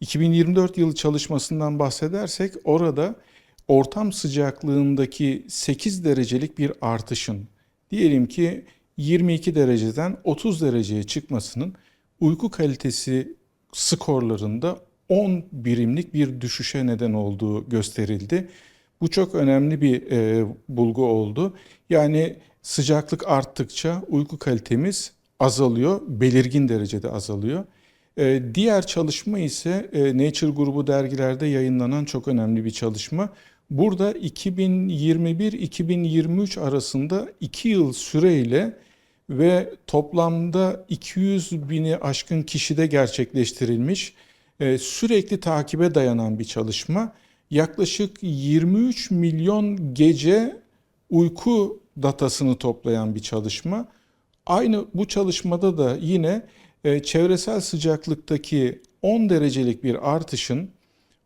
2024 yılı çalışmasından bahsedersek orada ortam sıcaklığındaki 8 derecelik bir artışın diyelim ki 22 dereceden 30 dereceye çıkmasının uyku kalitesi skorlarında 10 birimlik bir düşüşe neden olduğu gösterildi. Bu çok önemli bir e, bulgu oldu. Yani sıcaklık arttıkça uyku kalitemiz azalıyor, belirgin derecede azalıyor. E, diğer çalışma ise e, Nature grubu dergilerde yayınlanan çok önemli bir çalışma. Burada 2021-2023 arasında 2 yıl süreyle ve toplamda 200 bini aşkın kişide gerçekleştirilmiş e, sürekli takibe dayanan bir çalışma. Yaklaşık 23 milyon gece uyku datasını toplayan bir çalışma. Aynı bu çalışmada da yine çevresel sıcaklıktaki 10 derecelik bir artışın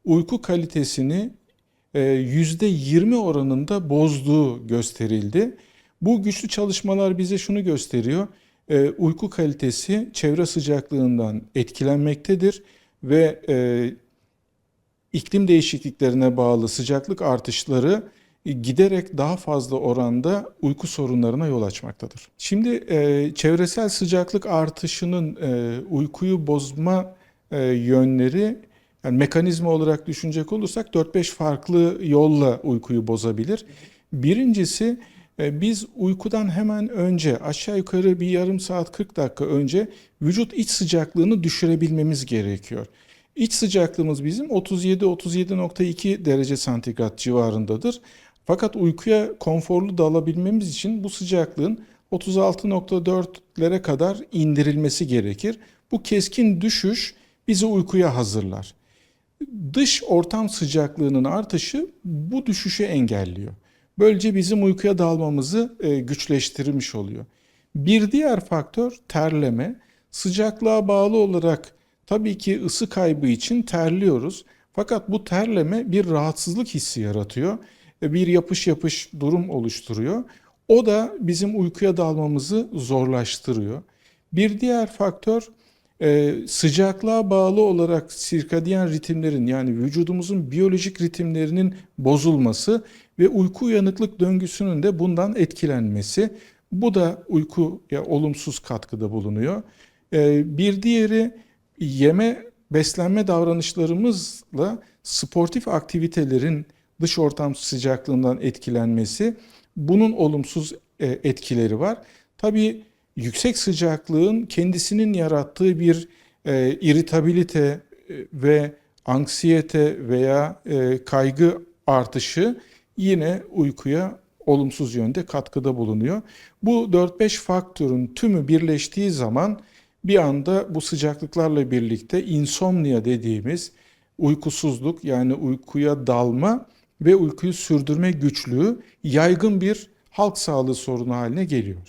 uyku kalitesini e, %20 oranında bozduğu gösterildi. Bu güçlü çalışmalar bize şunu gösteriyor. E, uyku kalitesi çevre sıcaklığından etkilenmektedir ve e, iklim değişikliklerine bağlı sıcaklık artışları giderek daha fazla oranda uyku sorunlarına yol açmaktadır. Şimdi e, çevresel sıcaklık artışının e, uykuyu bozma e, yönleri yani mekanizma olarak düşünecek olursak 4-5 farklı yolla uykuyu bozabilir. Birincisi e, biz uykudan hemen önce aşağı yukarı bir yarım saat 40 dakika önce vücut iç sıcaklığını düşürebilmemiz gerekiyor. İç sıcaklığımız bizim 37-37.2 derece santigrat civarındadır. Fakat uykuya konforlu dalabilmemiz için bu sıcaklığın 36.4'lere kadar indirilmesi gerekir. Bu keskin düşüş bizi uykuya hazırlar. Dış ortam sıcaklığının artışı bu düşüşü engelliyor. Böylece bizim uykuya dalmamızı e, güçleştirmiş oluyor. Bir diğer faktör terleme. Sıcaklığa bağlı olarak tabii ki ısı kaybı için terliyoruz. Fakat bu terleme bir rahatsızlık hissi yaratıyor. Bir yapış yapış durum oluşturuyor. O da bizim uykuya dalmamızı zorlaştırıyor. Bir diğer faktör e, sıcaklığa bağlı olarak sirkadiyen ritimlerin yani vücudumuzun biyolojik ritimlerinin bozulması ve uyku uyanıklık döngüsünün de bundan etkilenmesi. Bu da uykuya olumsuz katkıda bulunuyor. E, bir diğeri yeme beslenme davranışlarımızla sportif aktivitelerin dış ortam sıcaklığından etkilenmesi bunun olumsuz e, etkileri var. Tabii yüksek sıcaklığın kendisinin yarattığı bir e, iritabilite e, ve anksiyete veya e, kaygı artışı yine uykuya olumsuz yönde katkıda bulunuyor. Bu 4-5 faktörün tümü birleştiği zaman bir anda bu sıcaklıklarla birlikte insomnia dediğimiz uykusuzluk yani uykuya dalma ve uykuyu sürdürme güçlüğü yaygın bir halk sağlığı sorunu haline geliyor.